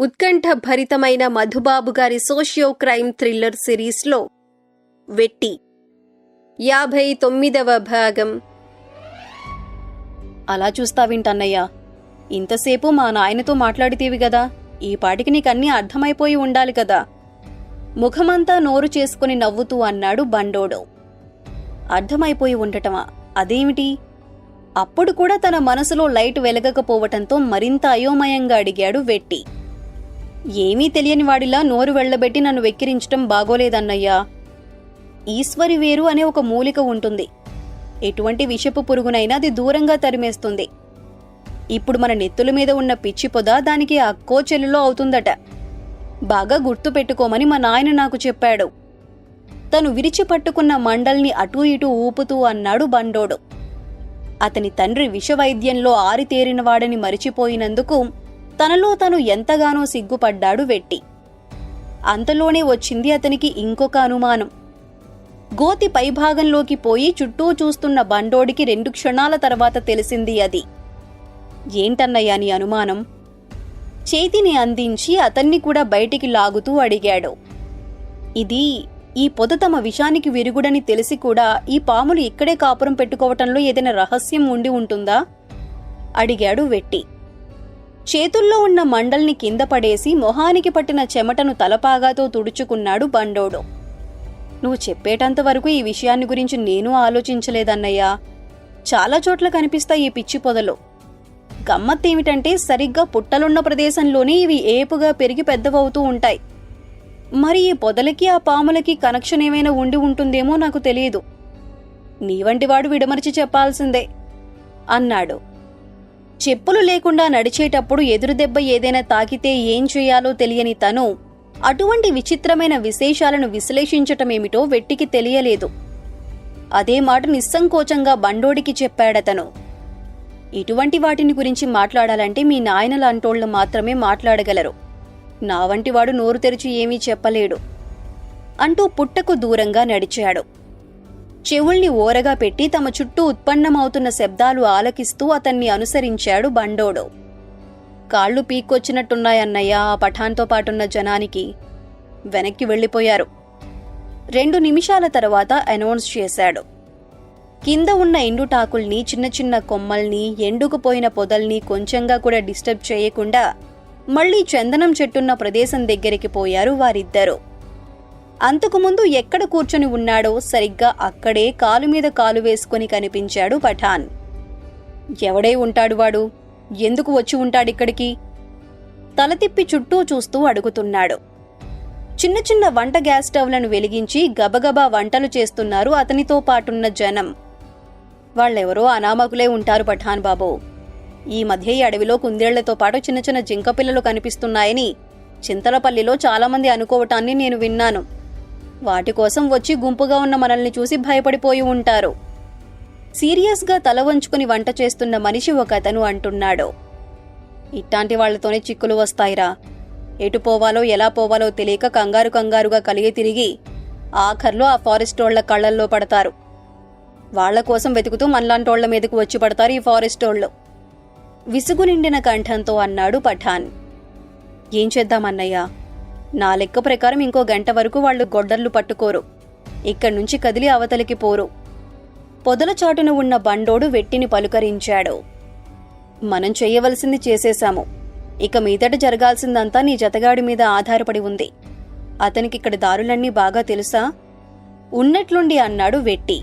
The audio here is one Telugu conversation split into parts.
ఉత్కంఠ భరితమైన మధుబాబు గారి సోషియో క్రైమ్ థ్రిల్లర్ సిరీస్లో వెట్టి. యాభై తొమ్మిదవ భాగం. అలా చూస్తావింటన్నయ్యా. ఇంతసేపు మా నాయనతో మాట్లాడితేవి గదా. ఈ పాటికి నీకన్నీ అర్థమైపోయి ఉండాలి కదా. ముఖమంతా నోరు చేసుకుని నవ్వుతూ అన్నాడు బండోడు. అర్థమైపోయి ఉండటమా? అదేమిటి? అప్పుడు కూడా తన మనసులో లైట్ వెలగకపోవటంతో మరింత అయోమయంగా అడిగాడు వెట్టి. ఏమీ తెలియని వాడిలా నోరు వెళ్ళబెట్టి నన్ను వెక్కిరించటం బాగోలేదన్నయ్యా. ఈశ్వరి వేరు అనే ఒక మూలిక ఉంటుంది. ఎటువంటి విషపు పురుగునైనా అది దూరంగా తరిమేస్తుంది. ఇప్పుడు మన నెత్తుల మీద ఉన్న పిచ్చి పొద దానికి అక్కో చెల్లులో అవుతుందట. బాగా గుర్తు పెట్టుకోమని మా నాయన నాకు చెప్పాడు. తను విరిచి పట్టుకున్న మండల్ని అటూ ఇటూ ఊపుతూ అన్నాడు బండోడు. అతని తండ్రి విషవైద్యంలో ఆరితేరినవాడని మరిచిపోయినందుకు తనలో తను ఎంతగానో సిగ్గుపడ్డాడు వెట్టి. అంతలోనే వచ్చింది అతనికి ఇంకొక అనుమానం. గోతి పైభాగంలోకి పోయి చుట్టూ చూస్తున్న బండోడికి రెండు క్షణాల తర్వాత తెలిసింది అది. ఏంటన్నయ్యా నీ అనుమానం? చేతిని అందించి అతన్ని కూడా బయటికి లాగుతూ అడిగాడు. ఇది ఈ పొద తమ విషానికి విరుగుడని తెలిసి కూడా ఈ పాములు ఇక్కడే కాపురం పెట్టుకోవటంలో ఏదైనా రహస్యం ఉండి ఉంటుందా? అడిగాడు వెట్టి. చేతుల్లో ఉన్న మండల్ని కింద పడేసి మొహానికి పట్టిన చెమటను తలపాగాతో తుడుచుకున్నాడు బండోడు. నువ్వు చెప్పేటంత వరకు ఈ విషయాన్ని గురించి నేను ఆలోచించలేదన్నయ్యా. చాలా చోట్ల కనిపిస్తాయి ఈ పిచ్చి పొదలు. గమ్మత్తేమిటంటే సరిగ్గా పుట్టలున్న ప్రదేశంలోనే ఇవి ఏపుగా పెరిగి పెద్దవవుతూ ఉంటాయి. మరి ఈ పొదలకి ఆ పాములకి కనెక్షన్ ఏమైనా ఉండి ఉంటుందేమో నాకు తెలియదు. నీ వంటివాడు విడమరిచి చెప్పాల్సిందే అన్నాడు. చెప్పులు లేకుండా నడిచేటప్పుడు ఎదురు దెబ్బ ఏదైనా తాకితే ఏం చేయాలో తెలియని తను అటువంటి విచిత్రమైన విశేషాలను విశ్లేషించటమేమిటో వెట్టికి తెలియలేదు. అదే మాట నిస్సంకోచంగా బండోడికి చెప్పాడతను. ఇటువంటి వాటిని గురించి మాట్లాడాలంటే మీ నాయనలంటోళ్ళు మాత్రమే మాట్లాడగలరు. నా వంటివాడు నోరు తెరిచి ఏమీ చెప్పలేడు. అంటూ పుట్టకు దూరంగా నడిచాడు. చెవుల్ని ఓరగా పెట్టి తమ చుట్టూ ఉత్పన్నమవుతున్న శబ్దాలు ఆలకిస్తూ అతన్ని అనుసరించాడు బండోడు. కాళ్ళు పీక్కొచ్చినట్టున్నాయన్నయ్య ఆ పఠాన్తో పాటున్న జనానికి వెనక్కి వెళ్ళిపోయారు. రెండు నిమిషాల తర్వాత అనౌన్స్ చేశాడు. కింద ఉన్న ఎండుటాకుల్ని చిన్న చిన్న కొమ్మల్ని ఎండుకుపోయిన పొదల్ని కొంచెంగా కూడా డిస్టర్బ్ చేయకుండా మళ్ళీ చందనం చెట్టున్న ప్రదేశం దగ్గరికి పోయారు వారిద్దరూ. అంతకుముందు ఎక్కడ కూర్చొని ఉన్నాడో సరిగ్గా అక్కడే కాలు మీద కాలు వేసుకొని కనిపించాడు పఠాన్. ఎవడే ఉంటాడు వాడు? ఎందుకు వచ్చి ఉంటాడిక్కడికి తల తిప్పి చుట్టూ చూస్తూ అడుగుతున్నాడు. చిన్న చిన్న వంట గ్యాస్ స్టవ్లను వెలిగించి గబగబా వంటలు చేస్తున్నారు అతనితో పాటున్న జనం. వాళ్ళెవరో అనామకులే ఉంటారు పఠాన్ బాబు. ఈ మధ్య ఈ అడవిలో కుందేళ్ళతో పాటు చిన్న చిన్న జింక పిల్లలు కనిపిస్తున్నాయని చింతలపల్లిలో చాలామంది అనుకోవటాన్ని నేను విన్నాను. వాటి కోసం వచ్చి గుంపుగా ఉన్న మనల్ని చూసి భయపడిపోయి ఉంటారు. సీరియస్గా తల వంచుకుని వంట చేస్తున్న మనిషి ఒక అతను అంటున్నాడు. ఇట్లాంటి వాళ్ళతోనే చిక్కులు వస్తాయిరా. ఎటు పోవాలో ఎలా పోవాలో తెలియక కంగారు కంగారుగా కలిగి తిరిగి ఆఖర్లో ఆ ఫారెస్టోళ్ళ కళ్ళల్లో పడతారు. వాళ్ళ కోసం వెతుకుతూ మనలాంటోళ్ళ మీదకు వచ్చి పడతారు ఈ ఫారెస్టోళ్ళు విసుగు నిండిన కంఠంతో అన్నాడు పఠాన్. ఏం చేద్దామన్నయ్యా నా లెక్క ప్రకారం ఇంకో గంట వరకు వాళ్ళు గొడ్డర్లు పట్టుకోరు. ఇక్కడి నుంచి కదిలి అవతలికి పోరు. పొదల చాటున ఉన్న బండోడు వెట్టిని పలుకరించాడు. మనం చెయ్యవలసింది చేసేశాము. ఇక మీదట జరగాల్సిందంతా నీ జతగాడి మీద ఆధారపడి ఉంది. అతనికి ఇక్కడ దారులన్నీ బాగా తెలుసా? ఉన్నట్లుండి అన్నాడు వెట్టి.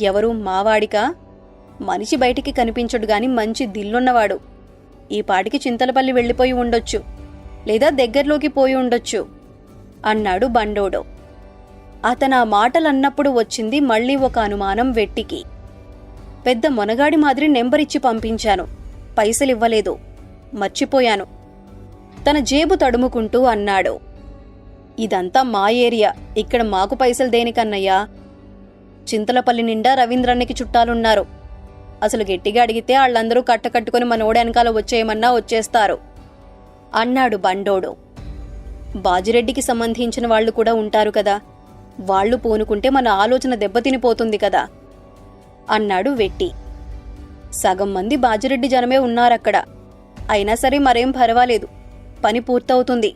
ఎవరు మావాడికా? మనిషి బయటికి కనిపించడు గాని మంచి దిల్లున్నవాడు. ఈ పాటికి చింతలపల్లి వెళ్ళిపోయి ఉండొచ్చు. లేదా దగ్గరలోకి పోయి ఉండొచ్చు అన్నాడు బండోడు. అతను ఆ మాటలన్నప్పుడు వచ్చింది మళ్ళీ ఒక అనుమానం వెట్టికి. పెద్ద మొనగాడి మాదిరి నెంబరిచ్చి పంపించాను పైసలివ్వలేదు మర్చిపోయాను తన జేబు తడుముకుంటూ అన్నాడు. ఇదంతా మా ఏరియా ఇక్కడ మాకు పైసలు దేనికన్నయ్యా? చింతలపల్లి నిండా రవీంద్రన్నకి చుట్టాలున్నారు. అసలు గట్టిగా అడిగితే వాళ్ళందరూ కట్టకట్టుకుని మనోడి వెనకాల వచ్చేయమన్నా వచ్చేస్తారు. అన్నాడు బండోడు. బాజిరెడ్డికి సంబంధించిన వాళ్ళు కూడా ఉంటారు కదా. వాళ్ళు పూనుకుంటే మన ఆలోచన దెబ్బతినిపోతుంది కదా. అన్నాడు వెట్టి. సగం మంది బాజిరెడ్డి జనమే ఉన్నారక్కడ. అయినా సరే మరేం పర్వాలేదు. పని పూర్తవుతుంది.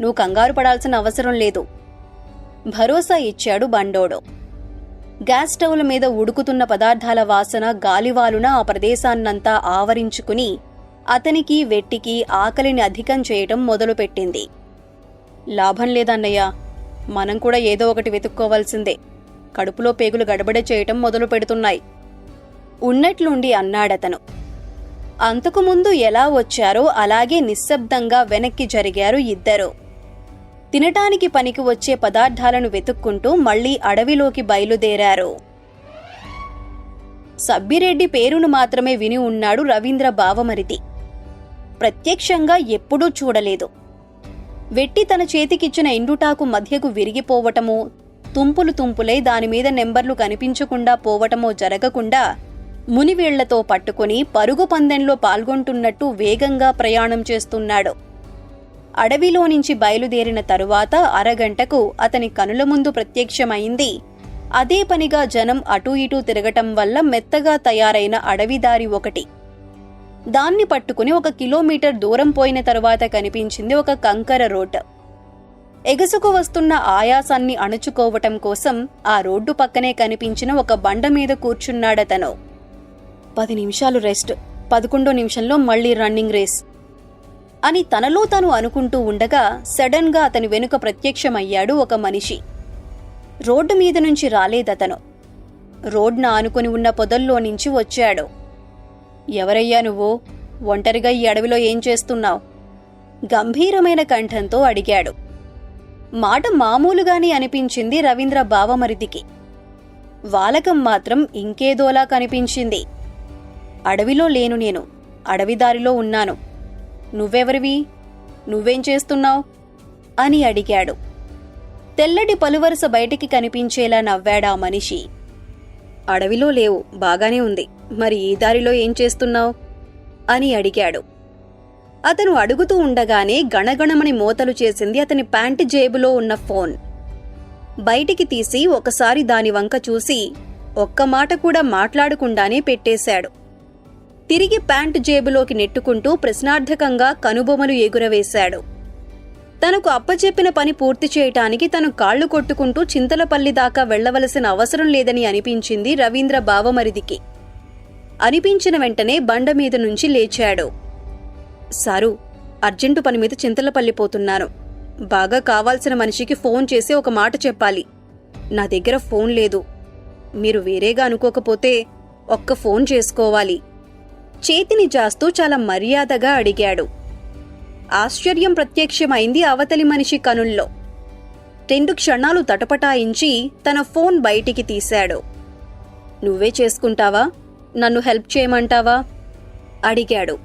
నువ్వు కంగారు పడాల్సిన అవసరం లేదు. భరోసా ఇచ్చాడు బండోడు. గ్యాస్ స్టవ్ల మీద ఉడుకుతున్న పదార్థాల వాసన గాలివాలున ఆ ప్రదేశాన్నంతా ఆవరించుకుని అతనికి వెట్టికి ఆకలిని అధికం చేయటం మొదలుపెట్టింది. లాభం లేదన్నయ్య మనం కూడా ఏదో ఒకటి వెతుక్కోవాల్సిందే. కడుపులో పేగులు గడబడ చేయటం మొదలు పెడుతున్నాయి ఉన్నట్లుండి అన్నాడతను. అంతకుముందు ఎలా వచ్చారో అలాగే నిశ్శబ్దంగా వెనక్కి జరిగారు ఇద్దరు. తినటానికి పనికి వచ్చే పదార్థాలను వెతుక్కుంటూ మళ్ళీ అడవిలోకి బయలుదేరారు. సబ్బిరెడ్డి పేరును మాత్రమే విని ఉన్నాడు రవీంద్ర బావమరిది. ప్రత్యక్షంగా ఎప్పుడూ చూడలేదు. వెట్టి తన చేతికిచ్చిన ఎండుటాకు మధ్యకు విరిగిపోవటమో తుంపులు తుంపులై దానిమీద నెంబర్లు కనిపించకుండా పోవటమో జరగకుండా మునివేళ్ళతో పట్టుకుని పరుగు పందెంలో పాల్గొంటున్నట్టు వేగంగా ప్రయాణం చేస్తున్నాడు. అడవిలో నుంచి బయలుదేరిన తరువాత అరగంటకు అతని కనుల ముందు ప్రత్యక్షమైంది. అదే పనిగా జనం అటూ ఇటూ తిరగటం వల్ల మెత్తగా తయారైన అడవిదారి ఒకటి. దాన్ని పట్టుకుని ఒక కిలోమీటర్ దూరం పోయిన తరువాత కనిపించింది ఒక కంకర రోడ్ ఎగసుకు వస్తున్న ఆయాసాన్ని అణుచుకోవటం కోసం ఆ రోడ్డు పక్కనే కనిపించిన ఒక బండ మీద కూర్చున్నాడతను. పది నిమిషాలు రెస్ట్ పదకొండో నిమిషంలో మళ్ళీ రన్నింగ్ రేస్ అని తనలో తను అనుకుంటూ ఉండగా సడన్గా అతని వెనుక ప్రత్యక్షమయ్యాడు ఒక మనిషి. రోడ్డు మీద నుంచి రాలేదతను. రోడ్న ఆనుకుని ఉన్న పొదల్లో నుంచి వచ్చాడు. ఎవరయ్యా నువ్వు? ఒంటరిగా ఈ అడవిలో ఏం చేస్తున్నావు? గంభీరమైన కంఠంతో అడిగాడు. మాట మామూలుగానే అనిపించింది రవీంద్ర బావమరిదికి. వాలకం మాత్రం ఇంకేదోలా కనిపించింది. అడవిలో లేను నేను అడవిదారిలో ఉన్నాను. నువ్వెవరివి? నువ్వేం చేస్తున్నావు? అని అడిగాడు. తెల్లటి పలువరుస బయటికి కనిపించేలా నవ్వాడా మనిషి. అడవిలో లేవు బాగానే ఉంది. మరి ఈ దారిలో ఏం చేస్తున్నావు? అని అడిగాడు. అతను అడుగుతూ ఉండగానే గణగణమని మోతలు చేసింది అతని ప్యాంటు జేబులో ఉన్న ఫోన్. బయటికి తీసి ఒకసారి దాని వంక చూసి ఒక్క మాట కూడా మాట్లాడకుండానే పెట్టేశాడు. తిరిగి ప్యాంటు జేబులోకి నెట్టుకుంటూ ప్రశ్నార్థకంగా కనుబొమలు ఎగురవేశాడు. తనకు అప్పచెప్పిన పని పూర్తి చేయటానికి తను కాళ్ళు కొట్టుకుంటూ చింతలపల్లి దాకా వెళ్ళవలసిన అవసరం లేదని అనిపించింది రవీంద్ర బావమరిదికి. అనిపించిన వెంటనే బండ మీద నుంచి లేచాడు. సారు అర్జెంటు పని మీద చింతలపల్లి పోతున్నాను. బాగా కావాల్సిన మనిషికి ఫోన్ చేసి ఒక మాట చెప్పాలి. నా దగ్గర ఫోన్ లేదు. మీరు వేరేగా అనుకోకపోతే ఒక్క ఫోన్ చేసుకోవాలి. చేతిని జాస్తూ చాలా మర్యాదగా అడిగాడు. ఆశ్చర్యం ప్రత్యక్షమైంది అవతలి మనిషి కనుల్లో. రెండు క్షణాలు తటపటాయించి తన ఫోన్ బయటికి తీశాడు. నువ్వే చేసుకుంటావా? నన్ను హెల్ప్ చేయమంటావా? అడిగాడు.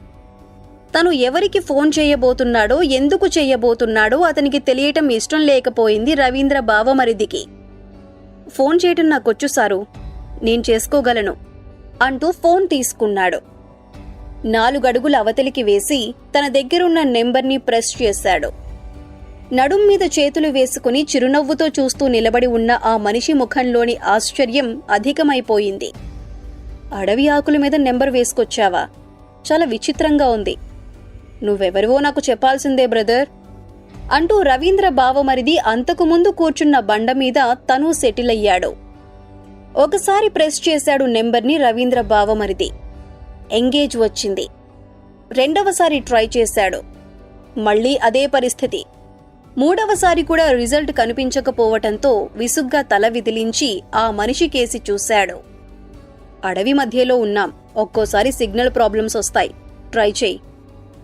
తను ఎవరికి ఫోన్ చేయబోతున్నాడో ఎందుకు చేయబోతున్నాడో అతనికి తెలియటం ఇష్టం లేకపోయింది రవీంద్ర బావమరిదికి. ఫోన్ చేయటం నాకొచ్చు సారు. నేను చేసుకోగలను అంటూ ఫోన్ తీసుకున్నాడు. నాలుగడుగుల అవతలికి వేసి తన దగ్గరున్న నెంబర్ని ప్రెస్ చేశాడు. నడుం మీద చేతులు వేసుకుని చిరునవ్వుతో చూస్తూ నిలబడి ఉన్న ఆ మనిషి ముఖంలోని ఆశ్చర్యం అధికమైపోయింది. అడవి ఆకుల మీద నెంబర్ వేసుకొచ్చావా? చాలా విచిత్రంగా ఉంది. నువ్వెవరివో నాకు చెప్పాల్సిందే బ్రదర్. అంటూ రవీంద్ర బావమరిది అంతకుముందు కూర్చున్న బండ మీద తను సెటిల్ అయ్యాడు. ఒకసారి ప్రెస్ చేశాడు నెంబర్ని రవీంద్ర బావమరిది. ఎంగేజ్ వచ్చింది. రెండవసారి ట్రై చేశాడు. మళ్ళీ అదే పరిస్థితి. మూడవసారి కూడా రిజల్ట్ కనిపించకపోవటంతో విసుగ్గా తల విదిలించి ఆ మనిషి కేసి చూశాడు. అడవి మధ్యలో ఉన్నాం. ఒక్కోసారి సిగ్నల్ ప్రాబ్లమ్స్ వస్తాయి. ట్రై చేయి.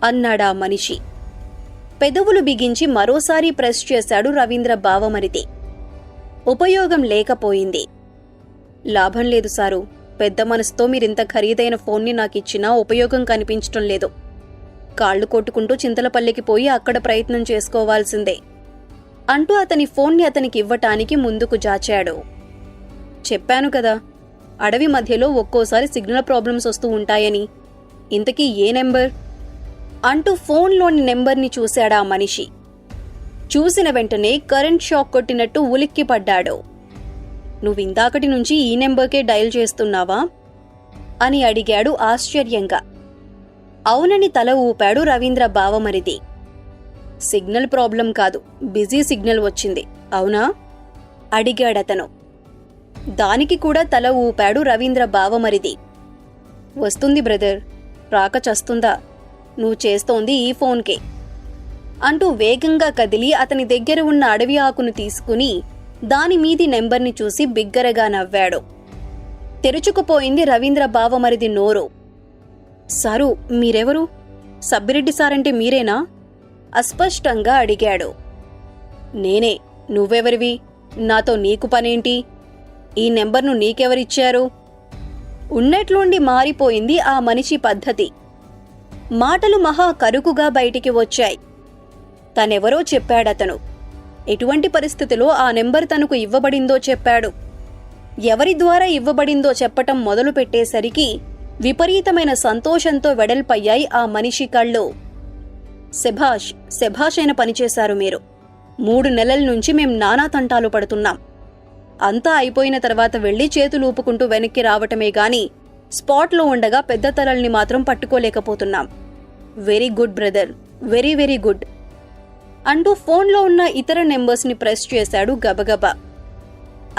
అన్నాడా మనిషి. పెదవులు బిగించి మరోసారి ప్రెస్ చేశాడు రవీంద్ర బావమరిది ఉపయోగం లేకపోయింది. లాభం లేదు సారు. పెద్ద మనసుతో మీరింత ఖరీదైన ఫోన్ని నాకు ఇచ్చినా ఉపయోగం కనిపించటం లేదు. కాళ్ళు కొట్టుకుంటూ చింతలపల్లికి పోయి అక్కడ ప్రయత్నం చేసుకోవాల్సిందే. అంటూ అతని ఫోన్ని అతనికి ఇవ్వటానికి ముందుకు జాచాడు. చెప్పాను కదా అడవి మధ్యలో ఒక్కోసారి సిగ్నల్ ప్రాబ్లమ్స్ వస్తూ ఉంటాయని. ఇంతకీ ఏ నెంబర్? అంటూ ఫోన్లోని నెంబర్ని చూశాడా మనిషి. చూసిన వెంటనే కరెంట్ షాక్ కొట్టినట్టు ఉలిక్కి నువ్వు ఇందాకటి నుంచి ఈ నెంబర్కే డయల్ చేస్తున్నావా? అని అడిగాడు ఆశ్చర్యంగా. అవునని తల ఊపాడు రవీంద్ర బావమరిది. సిగ్నల్ ప్రాబ్లం కాదు బిజీ సిగ్నల్ వచ్చింది అవునా? అడిగాడతను. దానికి కూడా తల ఊపాడు రవీంద్ర బావమరిది. వస్తుంది బ్రదర్ రాక చస్తుందా? నువ్వు చేస్తోంది ఈ ఫోన్కే. అంటూ వేగంగా కదిలి అతని దగ్గర ఉన్న అడవి ఆకును తీసుకుని దాని మీది నెంబర్ని చూసి బిగ్గరగా నవ్వాడు. తెరుచుకుపోయింది రవీంద్ర బావమరిది నోరు. సారు మీరెవరు? సబ్బిరెడ్డి సారంటే మీరేనా? అస్పష్టంగా అడిగాడు. నేనే. నువ్వెవరివి? నాతో నీకు పనేంటి? ఈ నెంబర్ను నీకెవరిచ్చారు? ఉన్నట్లుండి మారిపోయింది ఆ మనిషి పద్ధతి. మాటలు మహా కరుకుగా బయటికి వచ్చాయి. తనెవరో చెప్పాడతను. ఎటువంటి పరిస్థితిలో ఆ నెంబర్ తనకు ఇవ్వబడిందో చెప్పాడు. ఎవరి ద్వారా ఇవ్వబడిందో చెప్పటం మొదలు పెట్టేసరికి విపరీతమైన సంతోషంతో వెడల్పయ్యాయి ఆ మనిషి కళ్ళు. శభాష్ శభాష్ అయిన పనిచేశారు మీరు. మూడు నెలల నుంచి మేం నానా తంటాలు పడుతున్నాం. అంతా అయిపోయిన తర్వాత వెళ్ళి చేతులూపుకుంటూ వెనక్కి రావటమే గాని స్పాట్లో ఉండగా పెద్ద తలల్ని మాత్రం పట్టుకోలేకపోతున్నాం. Very good brother very very good. అంటూ ఫోన్లో ఉన్న ఇతర నెంబర్స్ని ప్రెస్ చేశాడు గబగబా.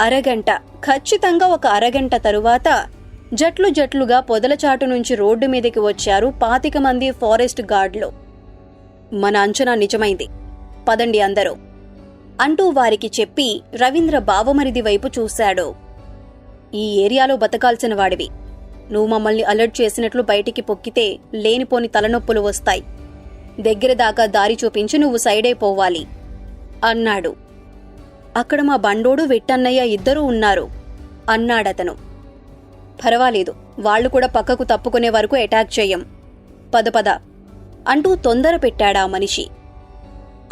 అరగంట ఖచ్చితంగా ఒక అరగంట తరువాత జట్లు జట్లుగా పొదల చాటు నుంచి రోడ్డు మీదకి వచ్చారు పాతిక మంది ఫారెస్ట్ గార్డ్లు. మన అంచనా నిజమైంది. పదండి అందరూ. అంటూ వారికి చెప్పి రవీంద్ర బావమరిది వైపు చూశాడు. ఈ ఏరియాలో బతకాల్సిన వాడివి. నువ్వు మమ్మల్ని అలర్ట్ చేసినట్లు బయటికి పొక్కితే లేనిపోని తలనొప్పులు వస్తాయి. దగ్గర దాకా దారి చూపించి నువ్వు సైడైపోవాలి అన్నాడు. అక్కడ మా బండోడు వెట్టన్నయ్య ఇద్దరూ ఉన్నారు అన్నాడతను. పర్వాలేదు వాళ్ళు కూడా పక్కకు తప్పుకునే వరకు అటాక్ చెయ్యం పద పద అంటూ తొందర పెట్టాడా మనిషి.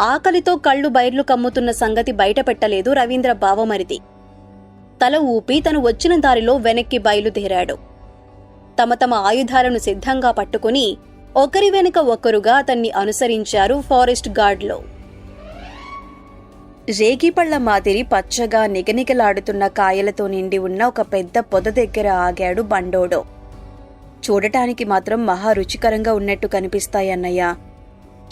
ఆకలితో కళ్ళు బైర్లు కమ్ముతున్న సంగతి బయటపెట్టలేదు రవీంద్ర భావమరిది తల ఊపి తను వచ్చిన దారిలో వెనక్కి బయలుదేరాడు. తమ తమ ఆయుధాలను సిద్ధంగా పట్టుకుని ఒకరి వెనుక ఒకరుగా అతన్ని అనుసరించారు ఫారెస్ట్ గార్డ్లో. రేగిపళ్ళ మాదిరి పచ్చగా నిగనిగలాడుతున్న కాయలతో నిండి ఉన్న ఒక పెద్ద పొద దగ్గర ఆగాడు బండోడో. చూడటానికి మాత్రం మహా రుచికరంగా ఉన్నట్టు కనిపిస్తాయన్నయ్య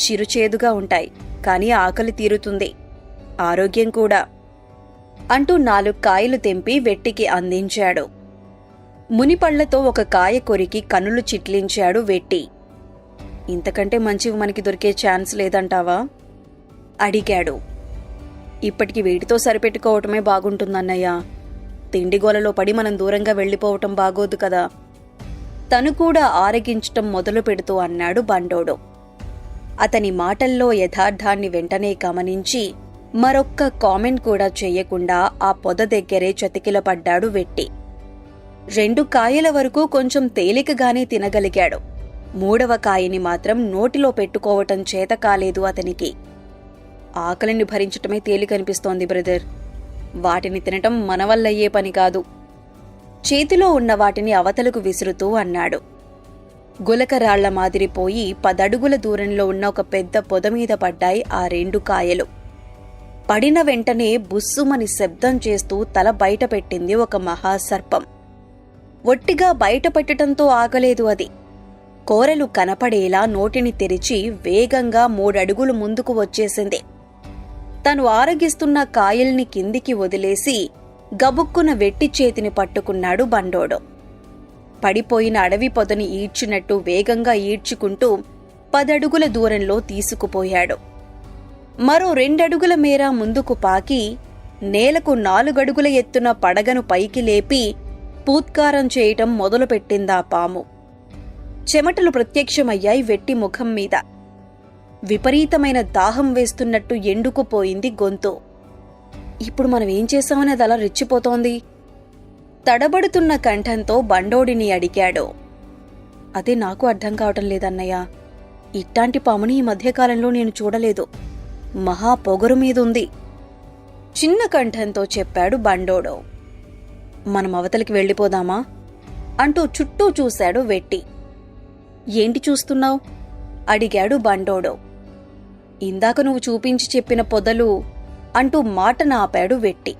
చిరుచేదుగా ఉంటాయి కానీ ఆకలి తీరుతుంది. ఆరోగ్యం కూడా. అంటూ నాలుగు కాయలు తెంపి వెట్టికి అందించాడు. మునిపళ్ళతో ఒక కాయ కొరికి కనులు చిట్లించాడు వెట్టి. ఇంతకంటే మంచివి మనకి దొరికే ఛాన్స్ లేదంటావా? అడిగాడు. ఇప్పటికి వీటితో సరిపెట్టుకోవటమే బాగుంటుందన్నయ్య తిండిగోలలో పడి మనం దూరంగా వెళ్ళిపోవటం బాగోదు కదా. తను కూడా ఆరగించటం మొదలు పెడుతూ అన్నాడు బండోడు. అతని మాటల్లో యథార్థాన్ని వెంటనే గమనించి మరొక్క కామెంట్ కూడా చేయకుండా ఆ పొద దగ్గరే చతికిలపడ్డాడు వెట్టి. రెండు కాయల వరకు కొంచెం తేలికగానే తినగలిగాడు. మూడవ కాయని మాత్రం నోటిలో పెట్టుకోవటం చేత కాలేదు అతనికి. ఆకలిని భరించటమే తేలికనిపిస్తోంది బ్రదర్. వాటిని తినటం మన వల్లయ్యే పని కాదు. చేతిలో ఉన్న వాటిని అవతలకు విసురుతూ అన్నాడు. గులకరాళ్ళ మాదిరిపోయి పదడుగుల దూరంలో ఉన్న ఒక పెద్ద పొద మీద పడ్డాయి ఆ రెండు కాయలు. పడిన వెంటనే బుస్సుమని శబ్దం చేస్తూ తల బయట పెట్టింది ఒక మహాసర్పం. ఒట్టిగా బయట పెట్టడంతో ఆగలేదు అది. కోరలు కనపడేలా నోటిని తెరిచి వేగంగా మూడడుగులు ముందుకు వచ్చేసింది. తను ఆరగిస్తున్న కాయల్ని కిందికి వదిలేసి గబుక్కున వెట్టి చేతిని పట్టుకున్నాడు బండోడు. పడిపోయిన అడవి పొదని ఈడ్చినట్టు వేగంగా ఈడ్చుకుంటూ పదడుగుల దూరంలో తీసుకుపోయాడు. మరో రెండడుగుల మేర ముందుకు పాకి నేలకు నాలుగడుగుల ఎత్తున పడగను పైకి లేపి పూత్కారం చేయటం మొదలుపెట్టిందా పాము. చెమటలు ప్రత్యక్షమయ్యాయి వెట్టి ముఖం మీద. విపరీతమైన దాహం వేస్తున్నట్టు ఎండుకుపోయింది గొంతు. ఇప్పుడు మనం ఏం చేశామని అది అలా రెచ్చిపోతోంది? తడబడుతున్న కంఠంతో బండోడిని అడిగాడు. అదే నాకు అర్థం కావటం లేదన్నయ్య. ఇట్లాంటి పాముని ఈ మధ్యకాలంలో నేను చూడలేదు. మహా పొగరు మీదుంది. చిన్న కంఠంతో చెప్పాడు బండోడో. మనం అవతలికి వెళ్ళిపోదామా? అంటూ చుట్టూ చూశాడు వెట్టి. ఏంటి చూస్తున్నావు? అడిగాడు బండోడో. ఇందాక నువ్వు చూపించి చెప్పిన పొదలు అంటూ మాట నాపాడు వెట్టి.